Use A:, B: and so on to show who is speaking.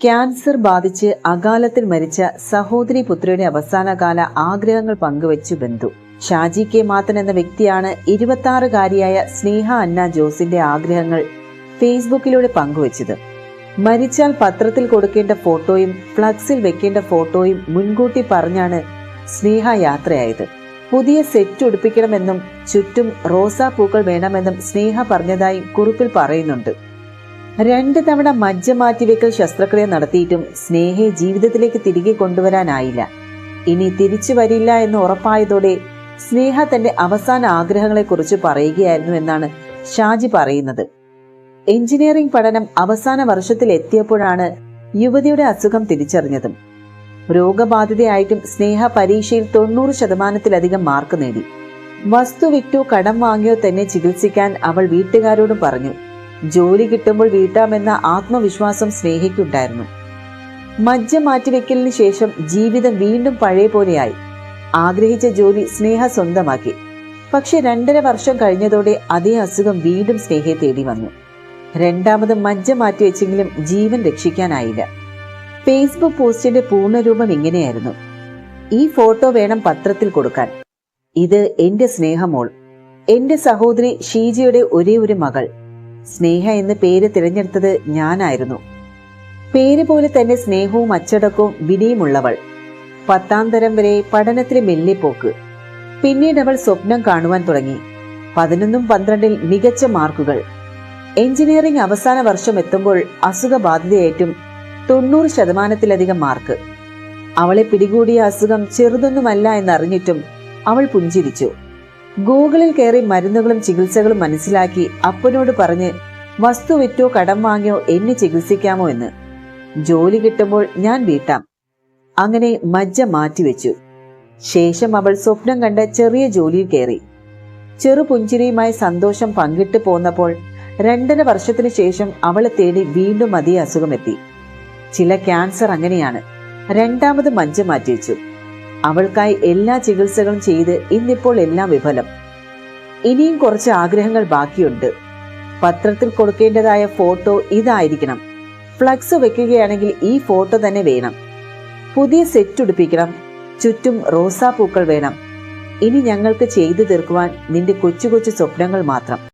A: Cancer ബാധിച്ച് അകാലത്തിൽ മരിച്ച സഹോദരി പുത്രിയുടെ അവസാനകാല ആഗ്രഹങ്ങൾ പങ്കുവച്ചു ബന്ധു. ഷാജി കെ മാത്തൻ എന്ന വ്യക്തിയാണ് ഇരുപത്തിയാറുകാരിയായ സ്നേഹ അന്ന ജോസിന്റെ ആഗ്രഹങ്ങൾ ഫേസ്ബുക്കിലൂടെ പങ്കുവച്ചത്. മരിച്ചാൽ പത്രത്തിൽ കൊടുക്കേണ്ട ഫോട്ടോയും ഫ്ലക്സിൽ വെക്കേണ്ട ഫോട്ടോയും മുൻകൂട്ടി പറഞ്ഞാണ് സ്നേഹ യാത്രയായത്. പുതിയ സെറ്റ് ഉടുപ്പിക്കണമെന്നും ചുറ്റും റോസാപ്പൂക്കൾ വേണമെന്നും സ്നേഹ പറഞ്ഞതായി കുറിപ്പിൽ പറയുന്നുണ്ട്. രണ്ട് തവണ മജ്ജ മാറ്റിവെക്കൽ ശസ്ത്രക്രിയ നടത്തിയിട്ടും സ്നേഹയെ ജീവിതത്തിലേക്ക് തിരികെ കൊണ്ടുവരാനായില്ല. ഇനി തിരിച്ചു വരില്ല എന്ന് ഉറപ്പായതോടെ സ്നേഹ തന്റെ അവസാന ആഗ്രഹങ്ങളെക്കുറിച്ച് പറയുകയായിരുന്നു എന്നാണ് ഷാജി പറയുന്നത്. എഞ്ചിനീയറിംഗ് പഠനം അവസാന വർഷത്തിൽ എത്തിയപ്പോഴാണ് യുവതിയുടെ അസുഖം തിരിച്ചറിഞ്ഞതും. രോഗബാധിതയായിട്ടും സ്നേഹ പരീക്ഷയിൽ തൊണ്ണൂറ് ശതമാനത്തിലധികം മാർക്ക് നേടി. വസ്തു വിറ്റോ കടം വാങ്ങിയോ തന്നെ ചികിത്സിക്കാൻ അവൾ വീട്ടുകാരോടും പറഞ്ഞു. ജോലി കിട്ടുമ്പോൾ വീട്ടാമെന്ന ആത്മവിശ്വാസം സ്നേഹയ്ക്കുണ്ടായിരുന്നു മജ്ജ മാറ്റിവെക്കലിന് ശേഷം ജീവിതം വീണ്ടും പഴയ പോലെയായി. ആഗ്രഹിച്ച ജോലി സ്നേഹ സ്വന്തമാക്കി. പക്ഷെ രണ്ടര വർഷം കഴിഞ്ഞതോടെ അതേ അസുഖം വീണ്ടും സ്നേഹയെ തേടി വന്നു. രണ്ടാമത് മജ്ജ മാറ്റിവെച്ചെങ്കിലും ജീവൻ രക്ഷിക്കാനായില്ല. ഫേസ്ബുക്ക് പോസ്റ്റിന്റെ പൂർണരൂപം ഇങ്ങനെയായിരുന്നു. ഈ ഫോട്ടോ വേണം പത്രത്തിൽ കൊടുക്കാൻ. ഇത് എന്റെ സ്നേഹമോൾ. എന്റെ സഹോദരി ഷീജയുടെ ഒരേ ഒരു മകൾ. സ്നേഹ എന്ന് പേര് തിരഞ്ഞെടുത്തത് ഞാനായിരുന്നു. പേര് പോലെ തന്നെ സ്നേഹവും അച്ചടക്കവും വിനയുമുള്ളവൾ. പത്താം തരം വരെ പഠനത്തിന് മെല്ലിപ്പോക്ക്. പിന്നീട് അവൾ സ്വപ്നം കാണുവാൻ തുടങ്ങി. പതിനൊന്നും പന്ത്രണ്ടിൽ മികച്ച മാർക്കുകൾ. എഞ്ചിനീയറിംഗ് അവസാന വർഷം എത്തുമ്പോൾ അസുഖബാധിതയേറ്റും തൊണ്ണൂറ് ശതമാനത്തിലധികം മാർക്ക്. അവളെ പിടികൂടിയ അസുഖം ചെറുതൊന്നുമല്ല എന്നറിഞ്ഞിട്ടും അവൾ പുഞ്ചിരിച്ചു. ഗൂഗിളിൽ കയറി മരുന്നുകളും ചികിത്സകളും മനസ്സിലാക്കി അപ്പനോട് പറഞ്ഞ് വസ്തു വിറ്റോ കടം വാങ്ങിയോ എന്നെ ചികിത്സിക്കാമോ എന്ന്. ജോലി കിട്ടുമ്പോൾ ഞാൻ വീട്ടാം. അങ്ങനെ മജ്ജ മാറ്റിവെച്ചു. ശേഷം അവൾ സ്വപ്നം കണ്ട ചെറിയ ജോലിയിൽ കയറി. ചെറു പുഞ്ചിരിയുമായി സന്തോഷം പങ്കിട്ട് പോന്നപ്പോൾ രണ്ടര വർഷത്തിനു ശേഷം അവളെ തേടി വീണ്ടും അതേ അസുഖമെത്തി. ചില ക്യാൻസർ അങ്ങനെയാണ്. രണ്ടാമത് മജ്ജ മാറ്റിവെച്ചു. അവൾക്കായി എല്ലാ ചികിത്സകളും ചെയ്ത് ഇന്നിപ്പോൾ എല്ലാം വിഫലം. ഇനിയും കുറച്ച് ആഗ്രഹങ്ങൾ ബാക്കിയുണ്ട്. പത്രത്തിൽ കൊടുക്കേണ്ടതായ ഫോട്ടോ ഇതായിരിക്കണം. ഫ്ലക്സ് വെക്കുകയാണെങ്കിൽ ഈ ഫോട്ടോ തന്നെ വേണം. പുതിയ സെറ്റ് ഉടുപ്പിക്കണം. ചുറ്റും റോസാപ്പൂക്കൾ വേണം. ഇനി ഞങ്ങൾക്ക് ചെയ്തു തീർക്കുവാൻ നിന്റെ കൊച്ചു കൊച്ചു സ്വപ്നങ്ങൾ മാത്രം.